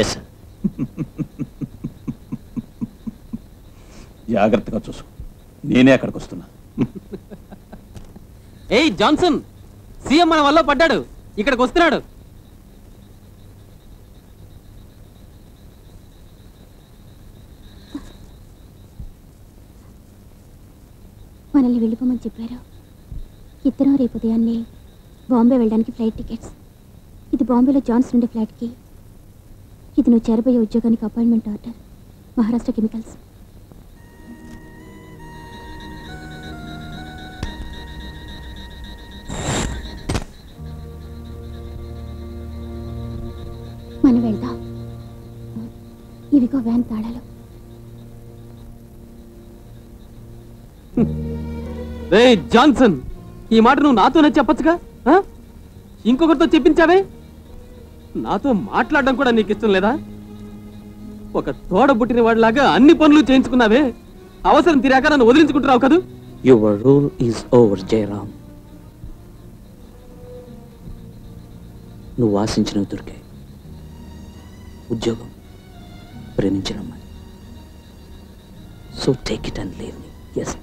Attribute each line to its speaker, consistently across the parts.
Speaker 1: Yes sir
Speaker 2: జాగ్రత్తగా చూసుకో. నేనే అక్కడికి వస్తున్నా.
Speaker 3: ఏయ్ జాన్సన్! సీఎం మన వల్ల పడ్డాడు. ఇక్కడికి వస్తున్నాడు.
Speaker 4: మనల్ని వెళ్ళిపోమని చెప్పారు. ఇద్దరం రేపు ఉదయాన్నే బాంబే వెళ్ళడానికి ఫ్లైట్ టికెట్స్. ఇది బాంబేలో జాన్స్ నుండి ఫ్లైట్కి ఇది నువ్వు చేరబోయే ఉద్యోగానికి అపాయింట్మెంట్ ఆర్డర్. మహారాష్ట్ర కెమికల్స్. మనం వెళ్దాం. ఇవిగో వ్యాన్ తాళాలు.
Speaker 3: జాన్సన్ ఈ మాట నువ్వు నాతోనే చెప్పొచ్చుగా? ఇంకొకరితో చెప్పించావే? నాతో మాట్లాడడం కూడా నీకు ఇష్టం లేదా? ఒక తోడ పుట్టిన వాడిలాగా అన్ని పనులు చేయించుకున్నావే. అవసరం తీరాక నన్ను వదిలించుకుంటున్నావు కదూ?
Speaker 1: Your rule is over Jayaram. నువ్వు ఆశించినవి దొరికాయి. ఉద్యోగం ప్రేమించిన అమ్మాయి. So take it and leave yes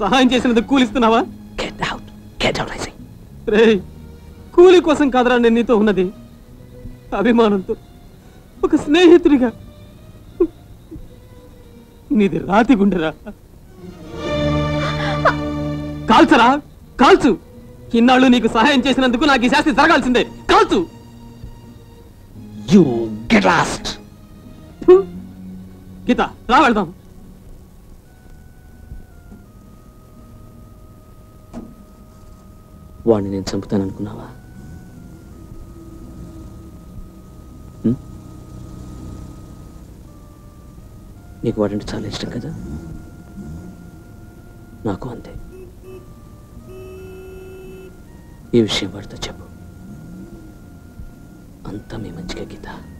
Speaker 3: సహాయం చేసినందుకు కూలిస్తున్నావా?
Speaker 1: Get out get out I
Speaker 3: say కూలి కోసం కాదరా నేను నీతో ఉన్నది. అభిమానంతో ఒక స్నేహితుడిగా. నీది రాతి గుండెరా. కాల్చరా? కాల్చు. ఇన్నాళ్ళు నీకు సహాయం చేసినందుకు నాకు ఈ శాస్తి జరగాల్సిందే. కాల్చు.
Speaker 1: యూ గెట్ లాస్ట్
Speaker 3: గీత రా వెళ్దాం.
Speaker 1: వాడిని నేను చంపుతాననుకున్నావా? నీకు వాడంటే చాలా ఇష్టం కదా? నాకు అంతే. ఈ విషయం వాడితో చెప్పు. అంతా మీ మంచిగా Geetha.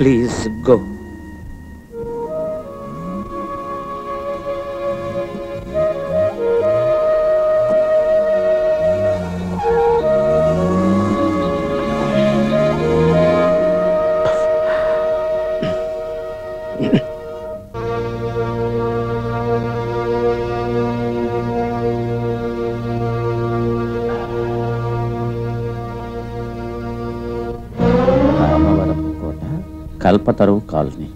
Speaker 2: Please go. Kalpataru colony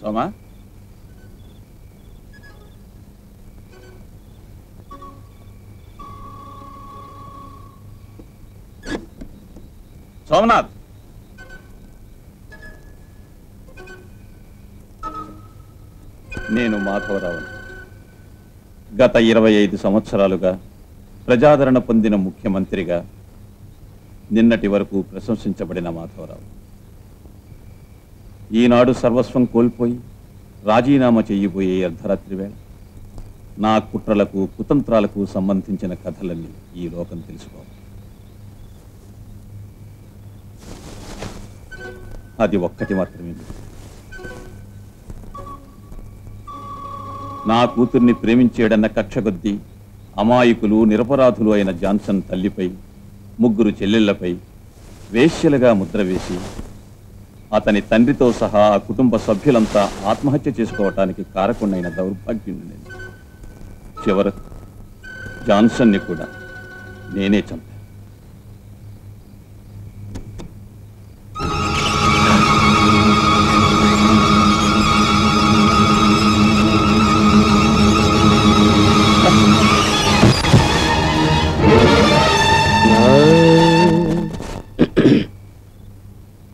Speaker 2: Soma Somnath. నేను మాధవరావుని. గత ఇరవై ఐదు సంవత్సరాలుగా ప్రజాదరణ పొందిన ముఖ్యమంత్రిగా నిన్నటి వరకు ప్రశంసించబడిన మాధవరావు. ఈనాడు సర్వస్వం కోల్పోయి రాజీనామా చేయబోయే అర్ధరాత్రి వేళ నా కుట్రలకు కుతంత్రాలకు సంబంధించిన కథలన్నీ ఈ లోకం తెలుసుకోవాలి. అది ఒక్కటి మాత్రమే. నా కూతుర్ని ప్రేమించేడన్న కక్షగొద్దీ అమాయకులు నిరపరాధులు అయిన జాన్సన్ తల్లిపై ముగ్గురు చెల్లెళ్ళపై వేశ్యలుగా ముద్ర వేసి అతని తండ్రితో సహా ఆ కుటుంబ సభ్యులంతా ఆత్మహత్య చేసుకోవటానికి కారకుండైన దౌర్భాగ్యుని చివరకు జాన్సన్ని కూడా నేనే చంపాను.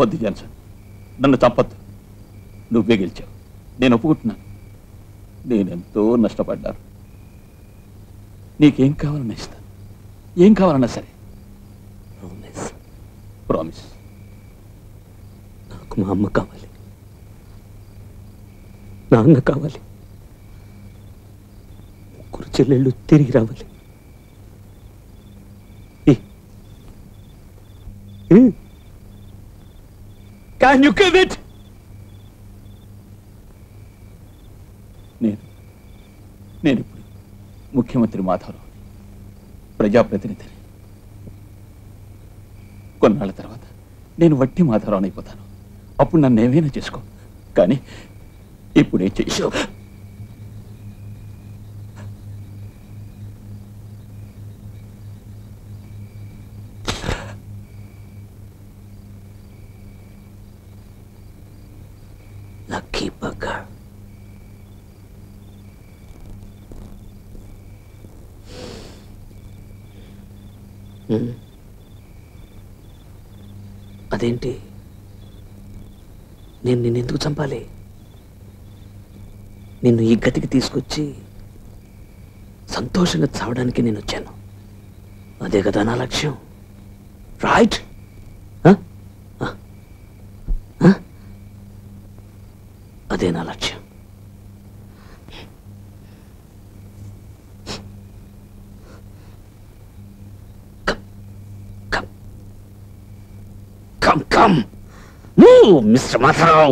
Speaker 2: వద్దు జాన్సన్. నన్ను చంపద్దు. నువ్వే గెలిచావు. నేను ఒప్పుకుంటున్నాను. నేనెంతో నష్టపడ్డాను. నీకేం కావాలన్నా ఇస్తాను ఏం కావాలన్నా సరే.
Speaker 1: ప్రామిస్
Speaker 2: ప్రామిస్
Speaker 1: నాకు మా అమ్మ కావాలి. నాన్న కావాలి. ముగ్గురు చెల్లెళ్ళు తిరిగి రావాలి. యూ గివ్ ఇట్
Speaker 2: నేను నేను ఇప్పుడు ముఖ్యమంత్రి మాధవరావు ప్రజాప్రతినిధిని కొన్నాళ్ళ తర్వాత నేను వట్టి మాధవరావు అయిపోతాను అప్పుడు నన్ను ఏమైనా చేసుకో కానీ ఇప్పుడే చేసావు
Speaker 1: లక్కీ బగ్గర్ అదేంటి? నేను నిన్ను ఎందుకు చంపాలి? నిన్ను ఈ గతికి తీసుకొచ్చి సంతోషంగా చావడానికి నేను వచ్చాను. అదే కదా నా లక్ష్యం. రైట్ అదే నా లక్ష్యం Come. Come. Come, come. Move, Mr. Mathurao.